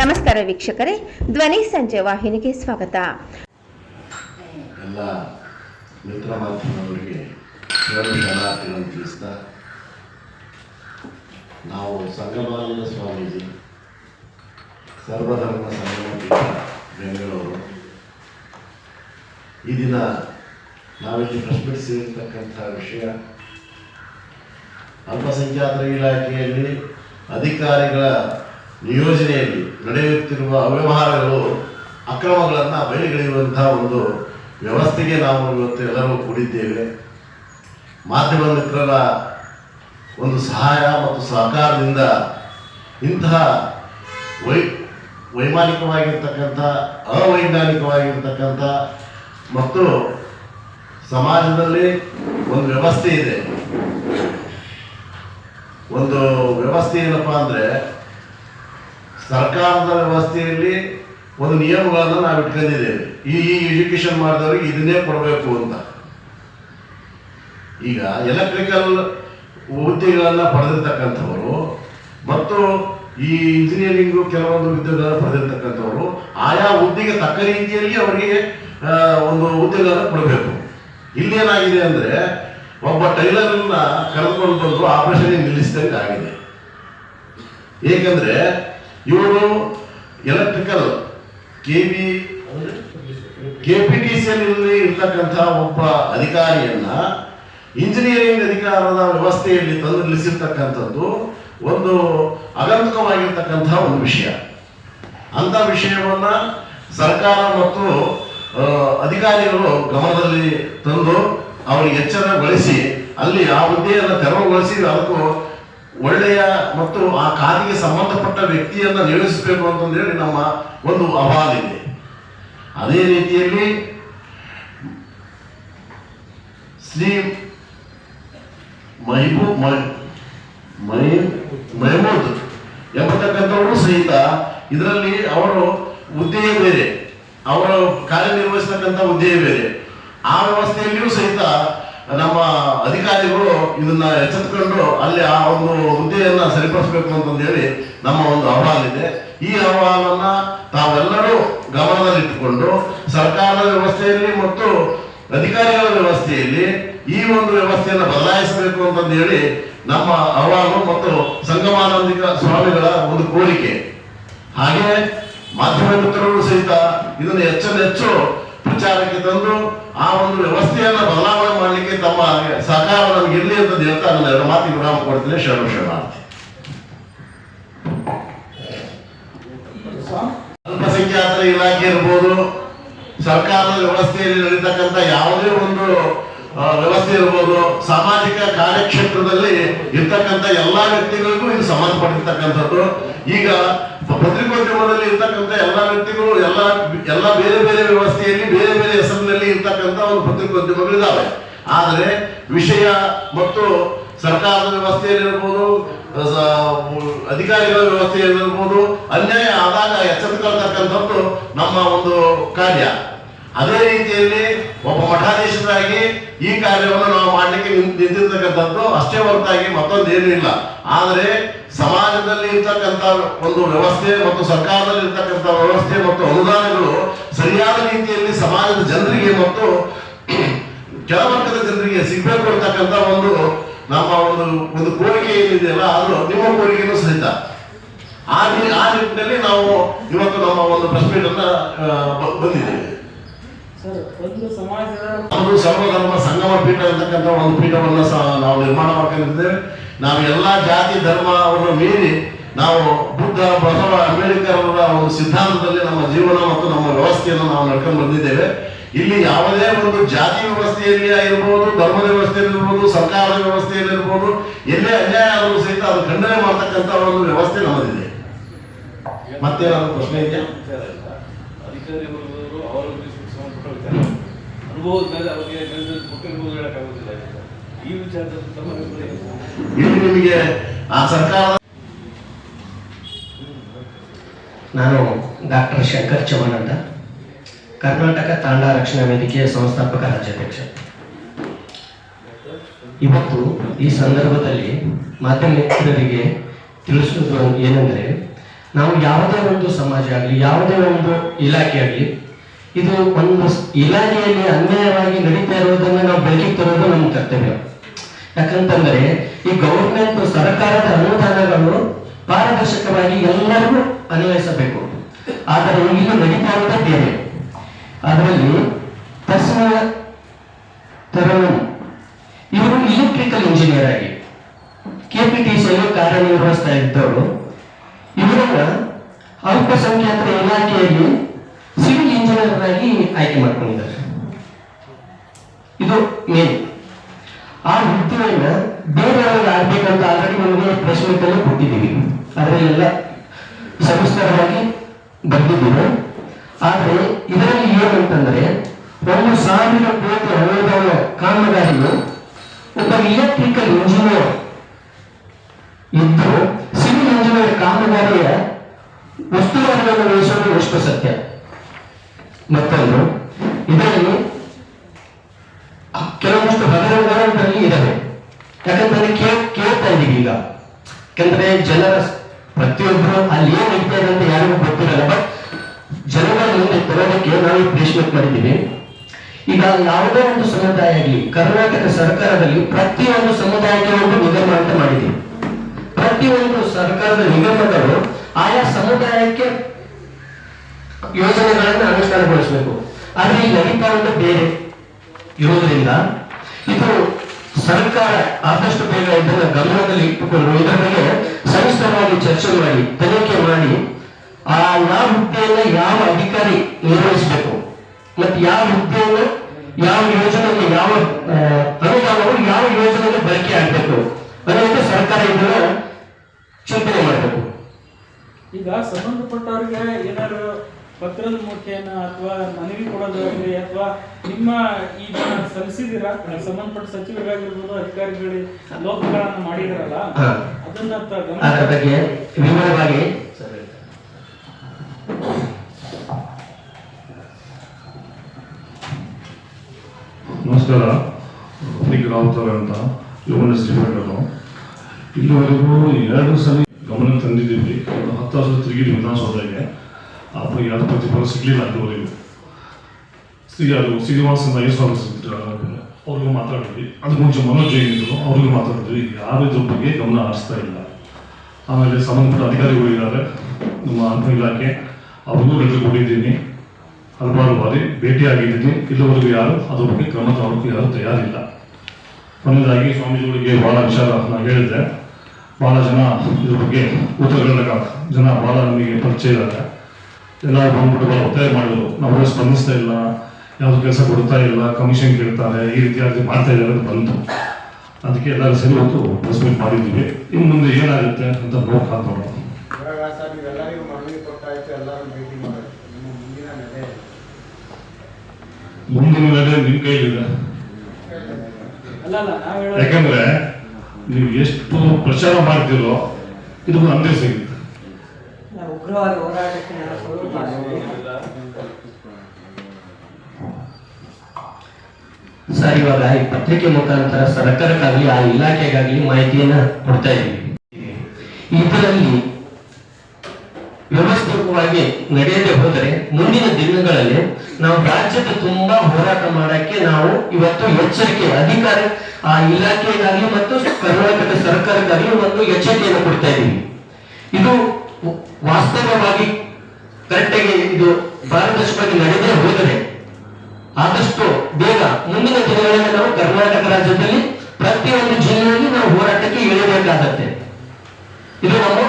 ನಮಸ್ಕಾರ ವೀಕ್ಷಕರೇ, ಧ್ವನಿ ಸಂಜೆ ವಾಹಿನಿಗೆ ಸ್ವಾಗತ. ಎಲ್ಲ ಮಿತ್ರ ತಿಳಿಸ್ತಾ ನಾವು ಸಂಗಮಾನಂದ ಸ್ವಾಮೀಜಿ, ಸರ್ವಧರ್ಮ ಸಂಗಮ ಬೆಂಗಳೂರು. ಈ ದಿನ ನಾವಿಲ್ಲಿ ಪ್ರಶ್ನಿಸಿರ್ತಕ್ಕಂಥ ವಿಷಯ, ಅಲ್ಪಸಂಖ್ಯಾತರ ಇಲಾಖೆಯಲ್ಲಿ ಅಧಿಕಾರಿಗಳ ನಿಯೋಜನೆಯಲ್ಲಿ ನಡೆಯುತ್ತಿರುವ ಅವ್ಯವಹಾರಗಳು, ಅಕ್ರಮಗಳನ್ನು ಬಯಲಿಗೆಳೆಯುವಂತಹ ಒಂದು ವ್ಯವಸ್ಥೆಗೆ ನಾವು ಇವತ್ತು ಎಲ್ಲರೂ ಕೂಡಿದ್ದೇವೆ. ಮಾಧ್ಯಮ ಮಿತ್ರರ ಒಂದು ಸಹಾಯ ಮತ್ತು ಸಹಕಾರದಿಂದ ಇಂತಹ ವೈ, ವೈಮಾನಿಕವಾಗಿರ್ತಕ್ಕಂಥ, ಅವೈಜ್ಞಾನಿಕವಾಗಿರ್ತಕ್ಕಂಥ ಮತ್ತು ಸಮಾಜದಲ್ಲಿ ಒಂದು ವ್ಯವಸ್ಥೆ ಇದೆ. ಒಂದು ವ್ಯವಸ್ಥೆ ಏನಪ್ಪ ಅಂದರೆ ಸರ್ಕಾರದ ವ್ಯವಸ್ಥೆಯಲ್ಲಿ ಒಂದು ನಿಯಮಗಳನ್ನು ನಾವು ಇಟ್ಕೊಂಡಿದ್ದೇವೆ. ಈ ಈ ಎಜುಕೇಶನ್ ಮಾಡಿದವರಿಗೆ ಇದನ್ನೇ ಕೊಡಬೇಕು ಅಂತ. ಈಗ ಎಲೆಕ್ಟ್ರಿಕಲ್ ಹುದ್ದೆಗಳನ್ನು ಪಡೆದಿರ್ತಕ್ಕಂಥವರು ಮತ್ತು ಈ ಇಂಜಿನಿಯರಿಂಗು ಕೆಲವೊಂದು ಹುದ್ದೆಗಳನ್ನು ಪಡೆದಿರ್ತಕ್ಕಂಥವರು ಆಯಾ ಹುದ್ದೆಗೆ ತಕ್ಕ ರೀತಿಯಲ್ಲಿ ಅವರಿಗೆ ಒಂದು ಹುದ್ದೆಗಳನ್ನು ಕೊಡಬೇಕು. ಇಲ್ಲೇನಾಗಿದೆ ಅಂದರೆ ಒಬ್ಬ ಟೈಲರನ್ನು ಕರೆದುಕೊಂಡು ಬಂದು ಆಪರೇಷನ್ ನಿಲ್ಲಿಸಿದಂಗೆ ಆಗಿದೆ ಏಕೆಂದರೆ ಇವರು electrical K V K P T ಸಿಯಲ್ಲಿ ಇರ್ತಕ್ಕಂಥ ಒಬ್ಬ ಅಧಿಕಾರಿಯನ್ನ ಇಂಜಿನಿಯರಿಂಗ್ ಅಧಿಕಾರದ ವ್ಯವಸ್ಥೆಯಲ್ಲಿ ತಂದು ನಿಲ್ಲಿಸಿರ್ತಕ್ಕಂಥದ್ದು ಒಂದು ಅಗಂತಕವಾಗಿರ್ತಕ್ಕಂಥ ಒಂದು ವಿಷಯ. ಅಂಥ ವಿಷಯವನ್ನ ಸರ್ಕಾರ ಮತ್ತು ಅಧಿಕಾರಿಗಳು ಗಮನದಲ್ಲಿ ತಂದು ಅವರಿಗೆ ಎಚ್ಚರಗೊಳಿಸಿ ಅಲ್ಲಿ ಆ ಹುದ್ದೆಯನ್ನು ತೆರವುಗೊಳಿಸಿ ಅದಕ್ಕೂ ಒಳ್ಳೆಯ ಮತ್ತು ಆ ಕಾರಿಗೆ ಸಂಬಂಧಪಟ್ಟ ವ್ಯಕ್ತಿಯನ್ನ ನಿಯೋಜಿಸಬೇಕು ಅಂತಂದೇಳಿ ನಮ್ಮ ಒಂದು ಅಹವಾಲಿದೆ ಅದೇ ರೀತಿಯಲ್ಲಿ ಶ್ರೀ ಮಹಿಬೂಬ್ ಮೈ- ಮೈ ಮಹಮೂದ್ ಎಂಬತಕ್ಕಂಥವರು ಸಹಿತ ಇದರಲ್ಲಿ ಅವರು ಹುದ್ದೆಯೇ ಬೇರೆ. ಅವರು ಕಾರ್ಯನಿರ್ವಹಿಸ್ತಕ್ಕಂಥ ಹುದ್ದೆಯೇ ಬೇರೆ. ಆ ವ್ಯವಸ್ಥೆಯಲ್ಲಿಯೂ ಸಹಿತ ನಮ್ಮ ಅಧಿಕಾರಿಗಳು ಇದನ್ನ ಎಚ್ಚೆತ್ಕೊಂಡು ಅಲ್ಲಿ ಆ ಒಂದು ಹುದ್ದೆಯನ್ನ ಸರಿಪಡಿಸಬೇಕು ಅಂತಂದೇಳಿ ನಮ್ಮ ಒಂದು ಅಹವಾಲಿದೆ ಈ ಅಹವಾಲನ್ನ ತಾವೆಲ್ಲರೂ ಗಮನದಲ್ಲಿಟ್ಟುಕೊಂಡು ಸರ್ಕಾರದ ವ್ಯವಸ್ಥೆಯಲ್ಲಿ ಮತ್ತು ಅಧಿಕಾರಿಗಳ ವ್ಯವಸ್ಥೆಯಲ್ಲಿ ಈ ಒಂದು ವ್ಯವಸ್ಥೆಯನ್ನು ಬದಲಾಯಿಸಬೇಕು ಅಂತಂದು ಹೇಳಿ ನಮ್ಮ ಅಹವಾಲು ಮತ್ತು ಸಂಗಮಾನಂದಿಕ ಸ್ವಾಮಿಗಳ ಒಂದು ಕೋರಿಕೆ. ಹಾಗೆ ಮಾಧ್ಯಮ ಮಿತ್ರರು ಸಹಿತ ಇದನ್ನು ಹೆಚ್ಚು ಪ್ರಚಾರಕ್ಕೆ ತಂದು ಆ ಒಂದು ವ್ಯವಸ್ಥೆಯನ್ನ ಬದಲಾವಣೆ ಮಾಡಲಿಕ್ಕೆ ತಮ್ಮ ಸಹಕಾರ ನಮ್ಗೆ ಇರಲಿ ಅಂತ ಹೇಳ್ತಾ ನನ್ನ ಎರಡು ಮಾತಿಗೆ ವಿರಾಮ ಕೊಡ್ತೀನಿ. ಶರಣ ಶರಣಾರ್ಥಿ. ಅಲ್ಪಸಂಖ್ಯಾತರ ಇಲಾಖೆ ಇರ್ಬೋದು, ಸರ್ಕಾರದ ವ್ಯವಸ್ಥೆಯಲ್ಲಿ ನಡೀತಕ್ಕಂಥ ಯಾವುದೇ ಒಂದು ವ್ಯವಸ್ಥೆ ಇರ್ಬೋದು, ಸಾಮಾಜಿಕ ಕಾರ್ಯಕ್ಷೇತ್ರದಲ್ಲಿ ಇರ್ತಕ್ಕಂಥ ಎಲ್ಲಾ ವ್ಯಕ್ತಿಗಳಿಗೂ ಇದು ಸಂಬಂಧಪಟ್ಟಿರ್ತಕ್ಕಂಥದ್ದು. ಈಗ ಪತ್ರಿಕೋದ್ಯಮದಲ್ಲಿ ಇರ್ತಕ್ಕಂಥ ಎಲ್ಲ ವ್ಯಕ್ತಿಗಳು, ಎಲ್ಲ ಎಲ್ಲ ಬೇರೆ ಬೇರೆ ವ್ಯವಸ್ಥೆಯಲ್ಲಿ, ಬೇರೆ ಬೇರೆ ಹೆಸರಿನಲ್ಲಿ ಇರ್ತಕ್ಕಂಥ ಒಂದು ಪತ್ರಿಕೋದ್ಯಮಗಳಿದ್ದಾವೆ ಆದರೆ ವಿಷಯ ಮತ್ತು ಸರ್ಕಾರದ ವ್ಯವಸ್ಥೆಯಲ್ಲಿರ್ಬೋದು ಅಧಿಕಾರಿಗಳ ವ್ಯವಸ್ಥೆಯಲ್ಲಿರ್ಬೋದು, ಅನ್ಯಾಯ ಆದಾಗ ಎಚ್ಚರಿಕೊಳ್ತಕ್ಕಂಥದ್ದು ನಮ್ಮ ಒಂದು ಕಾರ್ಯ. ಅದೇ ರೀತಿಯಲ್ಲಿ ಒಬ್ಬ ಮಠಾಧೀಶರಾಗಿ ಈ ಕಾರ್ಯವನ್ನು ನಾವು ಮಾಡಲಿಕ್ಕೆ ನಿಂತ್- ನಿಂತಿರ್ತಕ್ಕಂಥದ್ದು ಅಷ್ಟೇ ಹೊರತಾಗಿ ಮತ್ತೊಂದೇನೂ ಇಲ್ಲ. ಆದರೆ ಸಮಾಜದಲ್ಲಿ ಇರ್ತಕ್ಕಂಥ ಒಂದು ವ್ಯವಸ್ಥೆ ಮತ್ತು ಸರ್ಕಾರದಲ್ಲಿ ಇರ್ತಕ್ಕಂಥ ವ್ಯವಸ್ಥೆ ಮತ್ತು ಅನುದಾನಗಳು ಸರಿಯಾದ ರೀತಿಯಲ್ಲಿ ಸಮಾಜದ ಜನರಿಗೆ ಮತ್ತು ಕೆಳವರ್ಗದ ಜನರಿಗೆ ಸಿಗ್ಬೇಕು ಅಂತಕ್ಕಂಥ ಒಂದು ನಮ್ಮ ಒಂದು ಒಂದು ಕೋರಿಕೆ ಏನಿದೆಯಲ್ಲ, ಅದು ನಿಮ್ಮ ಕೋರಿಕೆನೂ ಸಹಿತ. ಆ ಆ ನಿಟ್ಟಿನಲ್ಲಿ ನಾವು ಇವತ್ತು ನಮ್ಮ ಒಂದು ಪ್ರೆಸ್ ಮೀಟ್ ಬಂದಿದ್ದೇವೆ. ಒಂದು ಸರ್ವಧರ್ಮ ಸಂಗಮ ಪೀಠ ಅಂತಕ್ಕಂಥ ಒಂದು ಪೀಠವನ್ನು ಸಹ ನಾವು ನಿರ್ಮಾಣ ಮಾಡ್ಕೊಂಡಿದ್ದೇವೆ. ನಾವು ಎಲ್ಲ ಜಾತಿ ಧರ್ಮವನ್ನು ಮೀರಿ ನಾವು ಬುದ್ಧ ಬಸವ ಅಂಬೇಡ್ಕರ್ ಒಂದು ಸಿದ್ಧಾಂತದಲ್ಲಿ ನಮ್ಮ ಜೀವನ ಮತ್ತು ನಮ್ಮ ವ್ಯವಸ್ಥೆಯನ್ನು ನಾವು ನಡ್ಕೊಂಡು ಬಂದಿದ್ದೇವೆ. ಇಲ್ಲಿ ಯಾವುದೇ ಒಂದು ಜಾತಿ ವ್ಯವಸ್ಥೆಯಲ್ಲಿ ಇರ್ಬೋದು ಧರ್ಮದ ವ್ಯವಸ್ಥೆಯಲ್ಲಿ ಇರ್ಬೋದು ಸರ್ಕಾರದ ವ್ಯವಸ್ಥೆಯಲ್ಲಿ ಇರ್ಬೋದು ಎಲ್ಲೇ ಅನ್ಯಾಯ ಆದರೂ ಸಹಿತ ಅದು ಖಂಡನೆ ಮಾಡ್ತಕ್ಕಂಥ ಒಂದು ವ್ಯವಸ್ಥೆ ನಮ್ಮದಿದೆ. ಮತ್ತೇನಾದ್ರು ಪ್ರಶ್ನೆ ಇದೆಯಾ ವಿಚಾರ ಇಲ್ಲ ಅಧಿಕಾರಿ ವರ್ಗದವರು ಅವರ ಉದ್ದೇಶಕ್ಕೆ ಸಂಬಂಧಪಟ್ಟ ವಿಚಾರ ಅನುಭವದ ಮೇಲೆ ಅವರಿಗೆ ನಿರ್ಧಾರ ಕೊಟ್ಟಿರ್ಬೋದು ಹೇಳಕ್ಕಾಗೋದಿಲ್ಲ ಈ ವಿಚಾರದಲ್ಲಿ ತಮ್ಮ ಅಭಿಪ್ರಾಯ ಇಲ್ಲಿ ನಿಮಗೆ ಆ ಸರ್ಕಾರ ನಾನು ಡಾಕ್ಟರ್ ಶಂಕರ್ ಚಮನ್ ಅಂತ. ಕರ್ನಾಟಕ ತಾಂಡ ರಕ್ಷಣಾ ವೇದಿಕೆಯ ಸಂಸ್ಥಾಪಕ ರಾಜ್ಯಾಧ್ಯಕ್ಷ. ಇವತ್ತು ಈ ಸಂದರ್ಭದಲ್ಲಿ ಮಾಧ್ಯಮ ಮಿತ್ರರಿಗೆ ತಿಳಿಸುವುದು ಏನೆಂದರೆ ನಾವು ಯಾವುದೇ ಒಂದು ಸಮಾಜ ಆಗಲಿ ಯಾವುದೇ ಒಂದು ಇಲಾಖೆ ಆಗಲಿ ಇದು ಒಂದು ಇಲಾಖೆಯಲ್ಲಿ ಅನ್ಯಾಯವಾಗಿ ನಡೀತಾ ಇರೋದನ್ನ ನಾವು ಬೆಳಕಿಗೆ ತರೋದು ನಮ್ಮ ಕರ್ತವ್ಯ. ಯಾಕಂತಂದ್ರೆ ಈ ಗೌರ್ಮೆಂಟ್ ಸರ್ಕಾರದ ಅನುದಾನಗಳು ಪಾರದರ್ಶಕವಾಗಿ ಎಲ್ಲರಿಗೂ ಅನ್ವಯಿಸಬೇಕು. ಆದರೆ ಇಲ್ಲಿ ನಡೀತಾ ಇರೋದೇ ಬೇರೆ. ಅದರಲ್ಲಿ ತಸ್ಮ ತರುಣ್, ಇವರು ಇಲೆಕ್ಟ್ರಿಕಲ್ ಇಂಜಿನಿಯರ್ ಆಗಿ ಕೆಪಿಟಿಸಿಯಲ್ಲಿ ಕಾರ್ಯನಿರ್ವಹಿಸ್ತಾ ಇದ್ದವರು. ಇವರನ್ನ ಅಲ್ಪಸಂಖ್ಯಾತರ ಇಲಾಖೆಯಲ್ಲಿ ಸಿವಿಲ್ ಇಂಜಿನಿಯರ್ ಆಗಿ ಆಯ್ಕೆ ಮಾಡ್ಕೊಂಡಿದ್ದಾರೆ. ಇದು ಮೇನ್. ಆ ಹುದ್ದೆಯನ್ನ ಬೇರೆಯವ್ರಿಗೆ ಆಗ್ಬೇಕಂತ ಆಲ್ರೆಡಿ ನಮಗೆ ಅಲ್ಲಿ ಕೊಟ್ಟಿದ್ದೀವಿ. ಅದರಲ್ಲೆಲ್ಲ ಸವಿಸ್ತಾರವಾಗಿ ಬಂದಿದ್ದೀವಿ ಆದ್ರೆ ಇದರಲ್ಲಿ ಏನಂತಂದ್ರೆ, ಒಂದು ಸಾವಿರ ಕೋಟಿ ಹಣದ ಕಾಮಗಾರಿಯು ಒಬ್ಬ ಎಲೆಕ್ಟ್ರಿಕಲ್ ಇಂಜಿನಿಯರ್ ಇದ್ದು ಸಿವಿಲ್ ಇಂಜಿನಿಯರ್ ಕಾಮಗಾರಿಯ ವಸ್ತುಗಳ ವಹಿಸೋದು ಎಷ್ಟು ಸತ್ಯ. ಮತ್ತೊಂದು. ಇದರಲ್ಲಿ ಕೆಲವೊಂದಷ್ಟು ಹಗರಣಗಳಲ್ಲಿ ಇದಾವೆ ಯಾಕಂತಂದ್ರೆ ಕೇ ಕೇಳ್ತಾ ಇದೀವಿ ಈಗ. ಯಾಕಂದ್ರೆ ಜನರ ಪ್ರತಿಯೊಬ್ಬರು ಅಲ್ಲಿ ಏನ್ ನಡೀತಾ ಇದೆ ಅಂತ ಯಾರಿಗೂ ಗೊತ್ತಿರಲ್ಲ ಬಟ್ ಜನಗಳ ಮುಂದೆ ತರೋದಕ್ಕೆ ನಾವು ಪ್ಲೇಸ್ಮೆಂಟ್ ಮಾಡಿದ್ದೀವಿ. ಈಗ ಯಾವುದೇ ಒಂದು ಸಮುದಾಯ ಆಗಲಿ, ಕರ್ನಾಟಕ ಸರ್ಕಾರದಲ್ಲಿ ಪ್ರತಿಯೊಂದು ಸಮುದಾಯಕ್ಕೆ ಒಂದು ನಿಗಮ ಅಂತ ಮಾಡಿದೆ ಪ್ರತಿಯೊಂದು ಸರ್ಕಾರದ ನಿಗಮಗಳು ಆಯಾ ಸಮುದಾಯಕ್ಕೆ ಯೋಜನೆಗಳನ್ನು ಅನುಷ್ಠಾನಗೊಳಿಸಬೇಕು. ಆದ್ರೆ ಈ ಇರೋದು ಬೇರೆ ಇರುವುದರಿಂದ ಇದು ಸರ್ಕಾರ ಆದಷ್ಟು ಬೇಗ ಇದನ್ನ ಗಮನದಲ್ಲಿ ಇಟ್ಟುಕೊಂಡು ಇದರ ಬಗ್ಗೆ ಸವಿಸ್ತರವಾಗಿ ಚರ್ಚೆ ಮಾಡಿ, ತನಿಖೆ ಮಾಡಿ ಆ ಯಾವ ಹುದ್ದೆಯನ್ನ ಯಾವ ಅಧಿಕಾರಿ ನಿರ್ವಹಿಸಬೇಕು ಮತ್ತೆ ಯಾವ ಹುದ್ದೆಯನ್ನ, ಯಾವ ಯೋಜನೆಗೆ ಯಾವ ಅನುದಾನವು ಯಾವ ಯೋಜನೆಗೆ ಬಳಕೆ ಆಗಬೇಕು ಅನ್ನೋದು ಸರ್ಕಾರ ಇದನ್ನ ಚಿಂತನೆ ಮಾಡಬೇಕು. ಈಗ ಸಂಬಂಧಪಟ್ಟವರಿಗೆ ಏನಾದ್ರು ಪತ್ರದ ಮುಖೇನ ಅಥವಾ ಮನವಿ ಕೊಡೋದಾಗ್ಲಿ ಅಥವಾ ನಿಮ್ಮ ಈ ಸಲ್ಲಿಸಿದಿರ ಸಂಬಂಧಪಟ್ಟ ಸಚಿವರಾಗಿರ್ಬೋದು ಅಧಿಕಾರಿಗಳಿಗೆ ಲೋಕಗಳನ್ನ ಮಾಡಿದಾರಲ್ಲ ಅದನ್ನ ತ- ಗಮನ ಅದರ ಬಗ್ಗೆ ವಿವರವಾಗಿ ನಮಸ್ಕಾರ. ಅನಿಕ್ ರಾವುತ್ ಅವರೇ ಅಂತ ಹ್ಯೂಮನಿಸ್ಟ್ ಡಿಪಾರ್ಟ್ಮೆಂಟು. ಇಲ್ಲಿವರೆಗೂ ಎರಡು ಸಲ ಗಮನ ತಂದಿದ್ದೀವಿ. ಒಂದು ಹತ್ತು ವರ್ಷ ತಿರುಗಿ ವಿಧಾನಸೌಧಕ್ಕೆ. ಅಪ್ಪ ಯಾರು ಪ್ರತಿಫಲ ಸಿಗಲಿಲ್ಲ ಅಲ್ಲಿವರೆಗೂ ಶ್ರೀ ಅದು ಶ್ರೀನಿವಾಸ ನಾಗೇಶ್ವರ ಅವ್ರಿಗೂ ಮಾತಾಡಿದ್ವಿ ಅದು ಮುಂಚೆ ಮನೋಜ್ ಜೈನ್ ಇದ್ರು ಅವ್ರಿಗೂ ಯಾರು ಇದ್ರ ಬಗ್ಗೆ ಗಮನ ಹರಿಸ್ತಾ ಇಲ್ಲ ಆಮೇಲೆ ಸಂಬಂಧಪಟ್ಟ ಅಧಿಕಾರಿಗಳು ಇದ್ದಾರೆ ನಮ್ಮ ಅರಣ್ಯ ಇಲಾಖೆ ಅವ್ರಿಗೂ ಲೆಟರ್ ಕೊಟ್ಟಿದ್ದೀನಿ ಹಲವಾರು ಬಾರಿ ಭೇಟಿಯಾಗಿದ್ದೀನಿ ಇಲ್ಲಿವರೆಗೂ ಯಾರು ಅದ್ರ ಬಗ್ಗೆ ಕ್ರಮ ತಗೊಳ್ಳೋಕೆ ಯಾರು ತಯಾರಿಲ್ಲ ಕೊನೆಯದಾಗಿ ಸ್ವಾಮೀಜಿಗಳಿಗೆ ಬಹಳ ವಿಚಾರ ನಾನು ಹೇಳಿದೆ ಭಾಳ ಜನ ಇದ್ರ ಬಗ್ಗೆ ಉತ್ತರಗಳನ್ನ ಜನ ಭಾಳ ನಮಗೆ ಪರಿಚಯ ಇದ್ದಾರೆ ಎಲ್ಲರೂ ಬಂದ್ಬಿಟ್ಟು ಒತ್ತಾಯ ಮಾಡಿದ್ರು ನಾವು ಸ್ಪಂದಿಸ್ತಾ ಇಲ್ಲ ಯಾವುದು ಕೆಲಸ ಕೊಡ್ತಾ ಇಲ್ಲ ಕಮಿಷನ್ ಕೇಳ್ತಾರೆ ಈ ರೀತಿಯಾಗಿ ಮಾಡ್ತಾ ಇದ್ದಾರೆ ಅಂತ ಬಂತು. ಅದಕ್ಕೆ ಎಲ್ಲರೂ ಸೇರಿ ಹೊತ್ತು ಪ್ರೆಸ್ ಮೀಟ್ ಮಾಡಿದ್ದೀವಿ. ಇನ್ನು ಮುಂದೆ ಏನಾಗುತ್ತೆ ಅಂತ ನೋಡ್ ಹಾಕೋಣ ಮಾಡೋದು. ಮುಂದಿನ ಮೇಲೆ ನಿಮ್ಮ ಕೈಲಿದೆ. ಅಲ್ಲ ಅಲ್ಲ ಯಾಕಂದ್ರೆ ನೀವು ಎಷ್ಟು ಪ್ರಚಾರ ಮಾಡ್ತೀರೋ ಇದು ಅಂದೇ ಸಿಗುತ್ತೆ ಉಗ್ರವಾದ ಹೋರಾಟಕ್ಕೆ ನನ್ನ ಸ್ವರೂಪ ಸರ್, ಇವಾಗ ಈ ಪತ್ರಿಕೆ ಮುಖಾಂತರ ಸರ್ಕಾರಕ್ಕಾಗಲಿ, ಆ ಇಲಾಖೆಗಾಗಲಿ ಮಾಹಿತಿಯನ್ನ ಕೊಡ್ತಾ ಇದ್ದೀವಿ. ಇದರಲ್ಲಿ ವ್ಯವಸ್ಥಿತವಾಗಿ ನಡೆಯದೆ ಹೋದರೆ, ಮುಂದಿನ ದಿನಗಳಲ್ಲಿ ನಾವು ರಾಜ್ಯದ ತುಂಬಾ ಹೋರಾಟ ಮಾಡಕ್ಕೆ ನಾವು ಇವತ್ತು ಎಚ್ಚರಿಕೆ, ಅಧಿಕಾರಿ, ಆ ಇಲಾಖೆಗಾಗಲಿ ಮತ್ತು ಕರ್ನಾಟಕ ಸರ್ಕಾರಕ್ಕಾಗಲಿ ಒಂದು ಎಚ್ಚರಿಕೆಯನ್ನು ಕೊಡ್ತಾ ಇದ್ದೀವಿ. ಇದು ವಾಸ್ತವವಾಗಿ ಕರೆಕ್ಟಾಗಿ ಇದು ಪಾರದರ್ಶಕವಾಗಿ ನಡೆದೇ ಹೋದರೆ ಆದಷ್ಟು ಬೇಗ ಮುಂದಿನ ದಿನಗಳಲ್ಲಿ ನಾವು ಕರ್ನಾಟಕ ರಾಜ್ಯದಲ್ಲಿ ಪ್ರತಿಯೊಂದು ಜಿಲ್ಲೆಯಲ್ಲಿ ನಾವು ಹೋರಾಟಕ್ಕೆ ಇಳಿಬೇಕಾಗತ್ತೆ. ಇದು ನಮ್ಮ